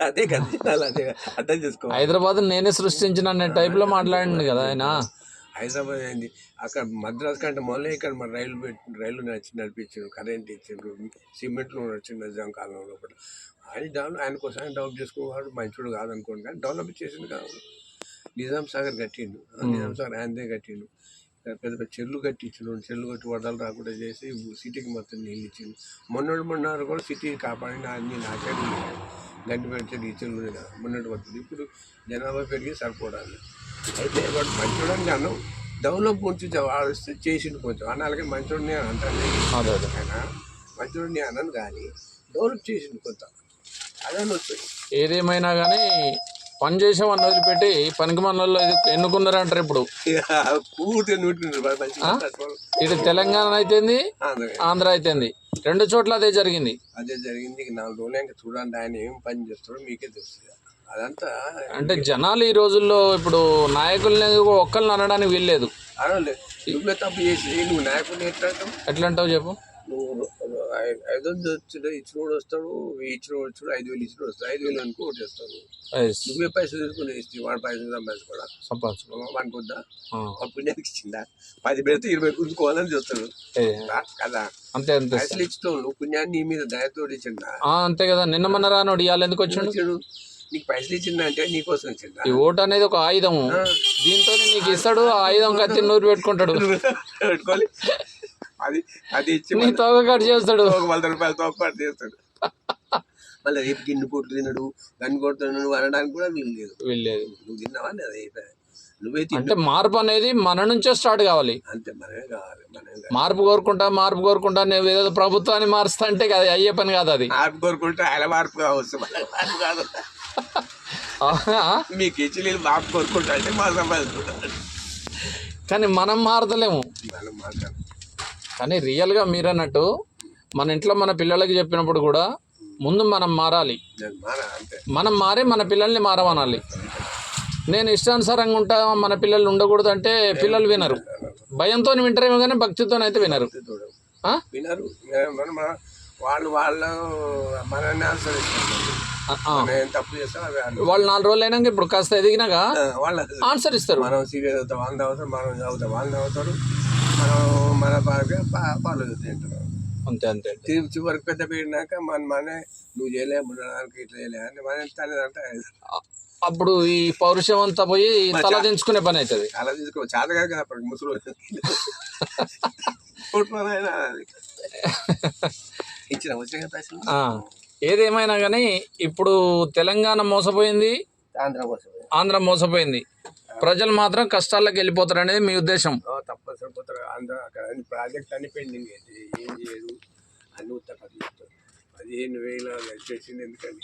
అదే కదా అదే. అర్థం చేసుకో హైదరాబాద్ నేనే సృష్టించిన అనే టైప్లో మాట్లాడింది కదా ఆయన. హైదరాబాద్ అయింది అక్కడ మద్రాస్ కంటే మొదలే ఇక్కడ మన రైలు పెట్టి రైలు నడిచి నడిపించారు కరెంట్ ఇచ్చారు సిమెంట్లో నడిచిన నిజాం కాలంలో ఆయన డెవలప్ ఆయన కోసం డెవలప్ చేసుకునేవాడు మంచోడు కాదనుకోండి. కానీ డెవలప్ చేసింది కాదు నిజాం సాగర్ కట్టిండు. నిజాం సాగర్ ఆయనదే కట్టిండు. పెద్ద పెద్ద చెల్లు కట్టించిండు చెల్లు కట్టి వరదలు రాకుండా చేసి సిటీకి మొత్తం నీళ్ళు ఇచ్చిండు. మొన్నటి మొన్న కూడా సిటీ కాపాడిన అన్ని నాచారు గంటి పెడితే ఈ చెల్లు మొన్నటి పడుతుంది ఇప్పుడు జనాభా పెరిగి సరిపోవడాలి అయితే వాడు మంచోడని అన్నాం డెవలప్ కొంచెం ఆలోచిస్తే చేసిండు కొంచెం. మంచోడిని అని అంటాను అదే అదే. ఆయన మంచోడిని అనను కానీ డెవలప్ చేసిండు కొంత. అదని వస్తుంది. ఏదేమైనా కానీ పని చేసామని వదిలిపెట్టి పనికి మనల్లో ఇది ఎన్నుకున్నారంటారు ఇప్పుడు? ఇటు తెలంగాణ అయితేంది ఆంధ్ర. అయితేంది. రెండు చోట్ల అదే జరిగింది. అదే జరిగింది. నాలుగు రోజులు ఇంకా చూడండి ఆయన ఏం పని చేస్తాడో మీకే తెలుస్తుంది అదంతా అంటే జనాలు ఈ రోజుల్లో ఇప్పుడు నాయకుల్ని ఒక్కరిని అనడానికి వీల్లేదు. అనలే నువ్వే తప్పు చేసి నువ్వు అంటావు? ఎట్లా అంటావు చెప్పు? నువ్వు ఐదు వందలు వచ్చాడు ఇచ్చినోడు వస్తాడు ఇచ్చినోడు వచ్చాడు ఐదు వేలు ఇచ్చినోడు వస్తాడు. ఐదు వేలు అనుకో ఒకటి వస్తాడు నువ్వే పైసలు తీసుకుని ఇస్తే వాడు పైసలు సంపాదించుకోవడా సంపాదించు. వాడికి వద్దా? ఆ, వాడు పుణ్యానికి ఇచ్చిందా? పది పెడితే ఇరవై గుంజుకోవాలని చూస్తాడు. కదా. అంతే అంతే. పైసలు ఇచ్చినావు నువ్వు పుణ్యాన్ని నీ మీద దయతోడు ఇచ్చిందా ఆ, అంతే కదా. నిన్న మొన్న రానోడు ఇవాళ ఎందుకు వచ్చిండు నీకు పైసలు ఇచ్చిందా అంటే నీకోసం ఇచ్చిందా? ఈ ఓటు అనేది ఒక ఆయుధము. దీంతో నీకు ఇస్తాడు ఆయుధం కత్తి నూరు పెట్టుకుంటాడు. పెట్టుకోవాలి. అది అది ఇచ్చి నీ తోక కట్ చేస్తాడు. ఒక వంద రూపాయలు తోపాటు చేస్తాడు. మళ్ళీ రేపు గిన్నె కొట్టు తినడు గన్ను కొడుతున్నాడు నువ్వు అనడానికి కూడా వీలు లేదు. వీల్లేదు. నువ్వు తిన్నావా అయిపోయా నువ్వే అంటే మార్పు అనేది మన నుంచే స్టార్ట్ కావాలి. అంతే మనమే కావాలి మార్పు కోరుకుంటా మార్పు కోరుకుంటా నేను ఏదో ప్రభుత్వాన్ని మారుస్తా అంటే కదా అయ్యే పని కాదు అది. మార్పు కోరుకుంటే ఆయన మార్పు కావచ్చు మార్పు కాదు. ఇచ్చి నేను మార్పు కోరుకుంటా అంటే మా సంపాదించుకుంటాను కానీ మనం మారతలేము. మనం మాట్లాడు కానీ రియల్గా మీరన్నట్టు మన ఇంట్లో మన పిల్లలకి చెప్పినప్పుడు కూడా ముందు మనం మారాలి. మాన మారి మన పిల్లల్ని మారమనాలి. నేను ఇష్టానుసారంగా ఉంటా మన పిల్లలు ఉండకూడదు అంటే పిల్లలు వినరు. భయంతో వింటారేమో కానీ భక్తితో అయితే వినరు? వినరు. వాళ్ళు వాళ్ళు మనల్ని తప్పు చేస్తాం వాళ్ళు నాలుగు రోజులు అయినాక ఇప్పుడు కాస్త ఎదిగినాక వాళ్ళ ఆన్సర్ ఇస్తారు. మనం సీరియల్ అవుతాం వాళ్ళు అవుతాం మనం అవుతాం వాళ్ళు అవుతారు మనం మన బాగా పాలు తింటున్నాం. అంతే అంతే చివరి చివరికి పెద్ద పెరిగినాక మన మనే నువ్వు చేయలే ఉండడానికి ఇట్లా చేయలే అని మన తల్లిదంటే అప్పుడు ఈ పౌరుషం అంతా పోయి తల దించుకునే పని అవుతుంది అలా తీసుకో చాతగా కదా అప్పటికి ముసలు. ఇచ్చిన వచ్చిన పైసలు ఏదేమైనా కానీ ఇప్పుడు తెలంగాణ మోసపోయింది. ఆంధ్ర మోసపోయింది. ప్రజలు మాత్రం కష్టాల్లోకి వెళ్ళిపోతారు అనేది మీ ఉద్దేశం. ఆంధ్ర అక్కడ అన్ని ప్రాజెక్ట్ అన్ని పెండింగ్ ఏం. చేయదు అన్ని ఉత్తర పదిహేను వేల చేసింది ఎందుకని?